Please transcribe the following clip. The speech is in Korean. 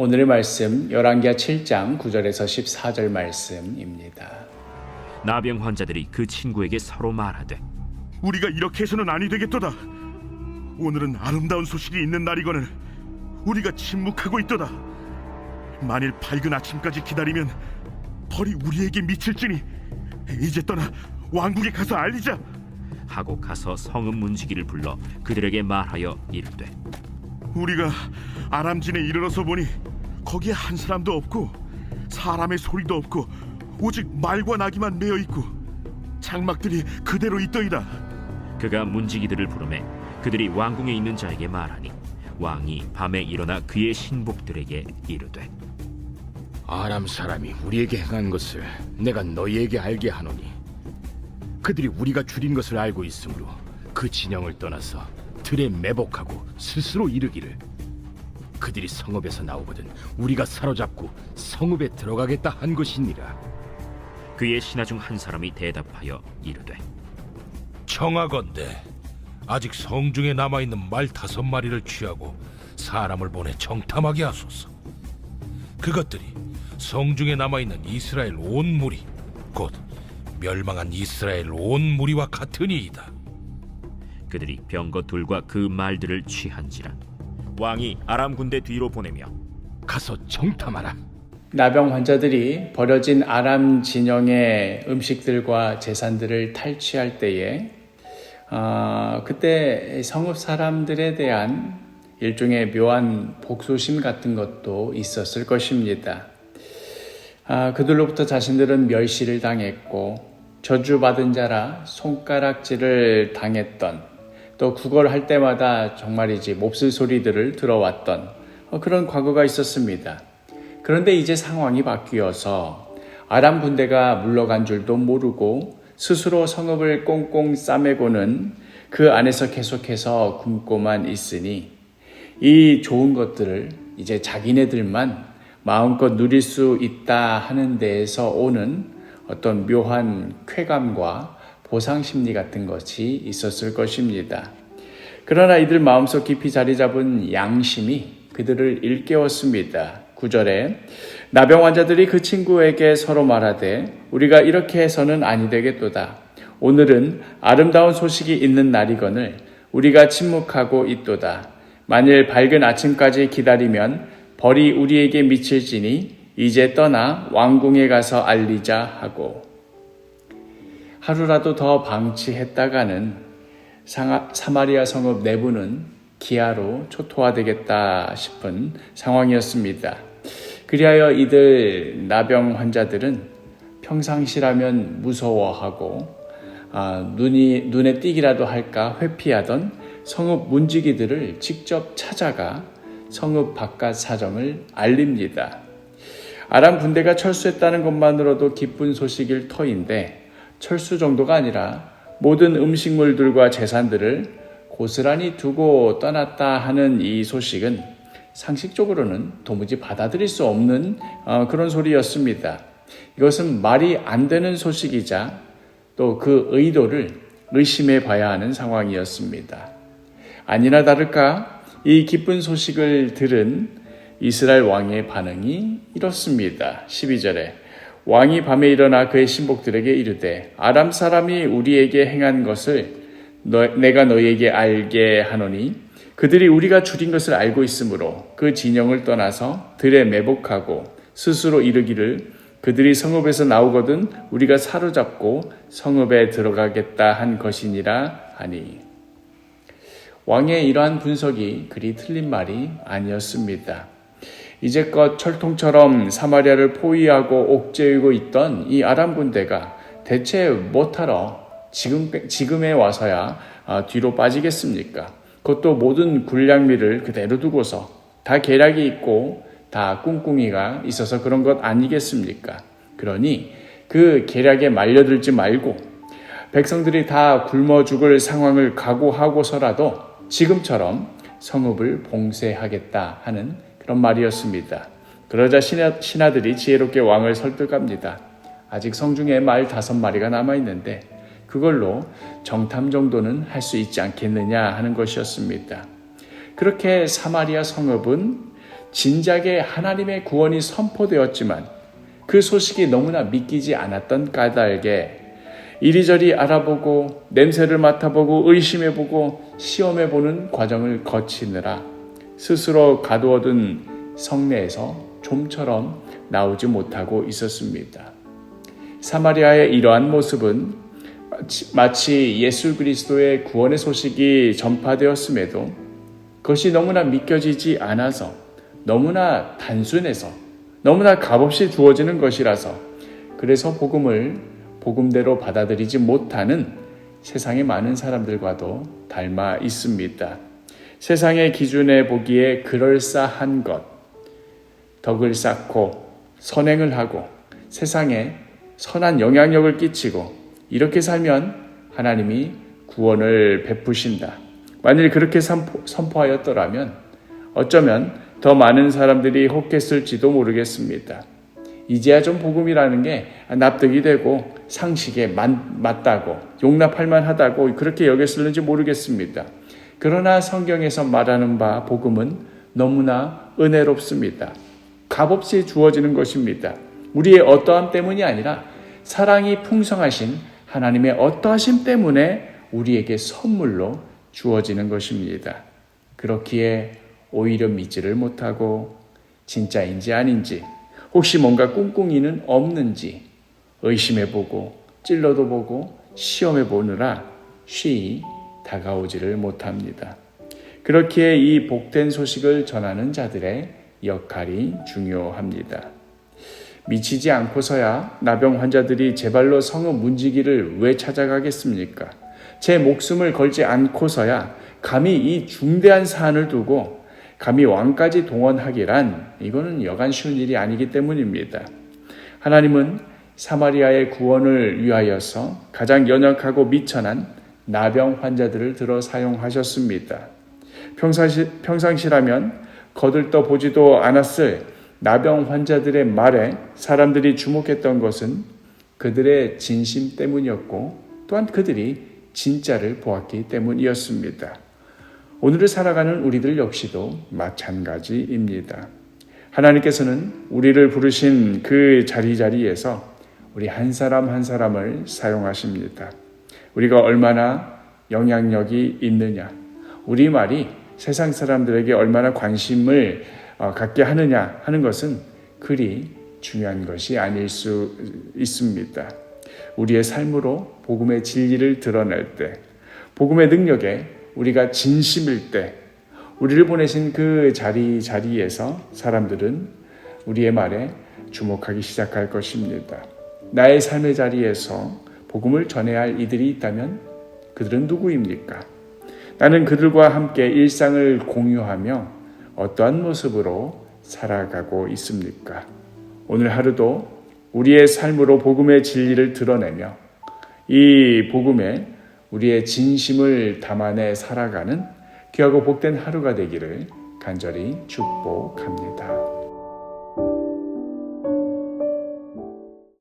오늘의 말씀 열왕기하 7장 9절에서 14절 말씀입니다. 나병 환자들이 그 친구에게 서로 말하되 우리가 이렇게 해서는 아니 되겠도다. 오늘은 아름다운 소식이 있는 날이거늘 우리가 침묵하고 있도다. 만일 밝은 아침까지 기다리면 벌이 우리에게 미칠지니 이제 떠나 왕국에 가서 알리자. 하고 가서 성읍 문지기를 불러 그들에게 말하여 이르되 우리가 아람진에 이르러서 보니 거기에 한 사람도 없고 사람의 소리도 없고 오직 말과 나귀만 메어 있고 장막들이 그대로 있더이다. 그가 문지기들을 부르매 그들이 왕궁에 있는 자에게 말하니 왕이 밤에 일어나 그의 신복들에게 이르되 아람 사람이 우리에게 행한 것을 내가 너희에게 알게 하노니 그들이 우리가 줄인 것을 알고 있으므로 그 진영을 떠나서 들에 매복하고 스스로 이르기를 그들이 성읍에서 나오거든 우리가 사로잡고 성읍에 들어가겠다 한 것이니라 그의 신하 중 한 사람이 대답하여 이르되 청하건대 아직 성중에 남아 있는 말 다섯 마리를 취하고 사람을 보내 정탐하게 하소서. 그것들이 성중에 남아 있는 이스라엘 온 무리 곧 멸망한 이스라엘 온 무리와 같으니이다. 그들이 병거 둘과 그 말들을 취한지라 왕이 아람 군대 뒤로 보내며 가서 정탐하라 나병 환자들이 버려진 아람 진영의 음식들과 재산들을 탈취할 때에 아, 그때 성읍 사람들에 대한 일종의 묘한 복수심 같은 것도 있었을 것입니다. 아, 그들로부터 자신들은 멸시를 당했고 저주받은 자라 손가락질을 당했던 또 구걸할 때마다 정말이지 몹쓸 소리들을 들어왔던 어, 그런 과거가 있었습니다. 그런데 이제 상황이 바뀌어서 아람 군대가 물러간 줄도 모르고 스스로 성읍을 꽁꽁 싸매고는 그 안에서 계속해서 굶고만 있으니 이 좋은 것들을 이제 자기네들만 마음껏 누릴 수 있다 하는 데에서 오는 어떤 묘한 쾌감과 보상 심리 같은 것이 있었을 것입니다. 그러나 이들 마음속 깊이 자리 잡은 양심이 그들을 일깨웠습니다. 9절에 나병 환자들이 그 친구에게 서로 말하되 우리가 이렇게 해서는 아니 되겠도다. 오늘은 아름다운 소식이 있는 날이거늘 우리가 침묵하고 있도다. 만일 밝은 아침까지 기다리면 벌이 우리에게 미칠지니 이제 떠나 왕궁에 가서 알리자 하고 하루라도 더 방치했다가는 사마리아 성읍 내부는 기아로 초토화되겠다 싶은 상황이었습니다. 그리하여 이들 나병 환자들은 평상시라면 무서워하고 아, 눈이 눈에 띄기라도 할까 회피하던 성읍 문지기들을 직접 찾아가 성읍 바깥 사정을 알립니다. 아람 군대가 철수했다는 것만으로도 기쁜 소식일 터인데 철수 정도가 아니라 모든 음식물들과 재산들을 고스란히 두고 떠났다 하는 이 소식은 상식적으로는 도무지 받아들일 수 없는 어, 그런 소리였습니다. 이것은 말이 안 되는 소식이자 또 그 의도를 의심해 봐야 하는 상황이었습니다. 아니나 다를까 이 기쁜 소식을 들은 이스라엘 왕의 반응이 이렇습니다. 12절에 왕이 밤에 일어나 그의 신복들에게 이르되 아람 사람이 우리에게 행한 것을 너, 내가 너희에게 알게 하노니 그들이 우리가 줄인 것을 알고 있으므로 그 진영을 떠나서 들에 매복하고 스스로 이르기를 그들이 성읍에서 나오거든 우리가 사로잡고 성읍에 들어가겠다 한 것이니라 하니 왕의 이러한 분석이 그리 틀린 말이 아니었습니다. 이제껏 철통처럼 사마리아를 포위하고 옥죄이고 있던 이 아람 군대가 대체 못하러 지금, 지금에 와서야 아, 뒤로 빠지겠습니까? 그것도 모든 군량미를 그대로 두고서 다 계략이 있고 다 꿍꿍이가 있어서 그런 것 아니겠습니까? 그러니 그 계략에 말려들지 말고 백성들이 다 굶어 죽을 상황을 각오하고서라도 지금처럼 성읍을 봉쇄하겠다 하는 그런 말이었습니다. 그러자 신하, 신하 들이 지혜롭게 왕을 설득합니다. 아직 성중에 말 다섯 마리가 남아 있는데 그걸로 정탐 정도는 할 수 있지 않겠느냐 하는 것이었습니다. 그렇게 사마리아 성읍은 진작에 하나님의 구원이 선포되었지만 그 소식이 너무나 믿기지 않았던 까닭에 이리저리 알아보고 냄새를 맡아보고 의심해보고 시험해보는 과정을 거치느라 스스로 가두어둔 성내에서 좀처럼 나오지 못하고 있었습니다. 사마리아의 이러한 모습은 마치- 예수 그리스도의 구원의 소식이 전파되었음에도 그것이 너무나 믿겨지지 않아서 너무나 단순해서 너무나 값없이 주어지는 것이라서 그래서 복음을 복음대로 받아들이지 못하는 세상의 많은 사람들과도 닮아 있습니다. 세상의 기준에 보기에 그럴싸한 것, 덕을 쌓고 선행을 하고 세상에 선한 영향력을 끼치고 이렇게 살면 하나님이 구원을 베푸신다. 만일 그렇게 선포- 선포하였더라면 어쩌면 더 많은 사람들이 혹했을지도 모르겠습니다. 이제야 좀 복음이라는 게 납득이 되고 상식에 맞, 맞다고 용납할 만하다고 그렇게 여겼을는지 모르겠습니다. 그러나 성경에서 말하는 바 복음은 너무나 은혜롭습니다. 값없이 주어지는 것입니다. 우리의 어떠함 때문이 아니라 사랑이 풍성하신 하나님의 어떠하심 때문에 우리에게 선물로 주어지는 것입니다. 그렇기에 오히려 믿지를 못하고 진짜인지 아닌지 혹시 뭔가 꿍꿍이는 없는지 의심해보고 찔러도 보고 시험해보느라 쉬이 다가오지를 못합니다. 그렇기에 이 복된 소식을 전하는 자들의 역할이 중요합니다. 미치지 않고서야 나병 환자들이 제 발로 성읍 문지기를 왜 찾아가겠습니까? 제 목숨을 걸지 않고서야 감히 이 중대한 사안을 두고 감히 왕까지 동원하기란 이거는 여간 쉬운 일이 아니기 때문입니다. 하나님은 사마리아의 구원을 위하여서 가장 연약하고 미천한 나병 환자들을 들어 사용하셨습니다. 평상시, 평상시라면 거들떠 보지도 않았을 나병 환자들의 말에 사람들이 주목했던 것은 그들의 진심 때문이었고 또한 그들이 진짜를 보았기 때문이었습니다. 오늘을 살아가는 우리들 역시도 마찬가지입니다. 하나님께서는 우리를 부르신 그 자리자리에서 우리 한 사람 한 사람을 사용하십니다. 우리가 얼마나 영향력이 있느냐, 우리 말이 세상 사람들에게 얼마나 관심을 어, 갖게 하느냐 하는 것은 그리 중요한 것이 아닐 수 있습니다. 우리의 삶으로 복음의 진리를 드러낼 때, 복음의 능력에 우리가 진심일 때, 우리를 보내신 그 자리 자리에서 사람들은 우리의 말에 주목하기 시작할 것입니다. 나의 삶의 자리에서 복음을 전해야 할 이들이 있다면 그들은 누구입니까? 나는 그들과 함께 일상을 공유하며 어떠한 모습으로 살아가고 있습니까? 오늘 하루도 우리의 삶으로 복음의 진리를 드러내며 이 복음에 우리의 진심을 담아내 살아가는 귀하고 복된 하루가 되기를 간절히 축복합니다.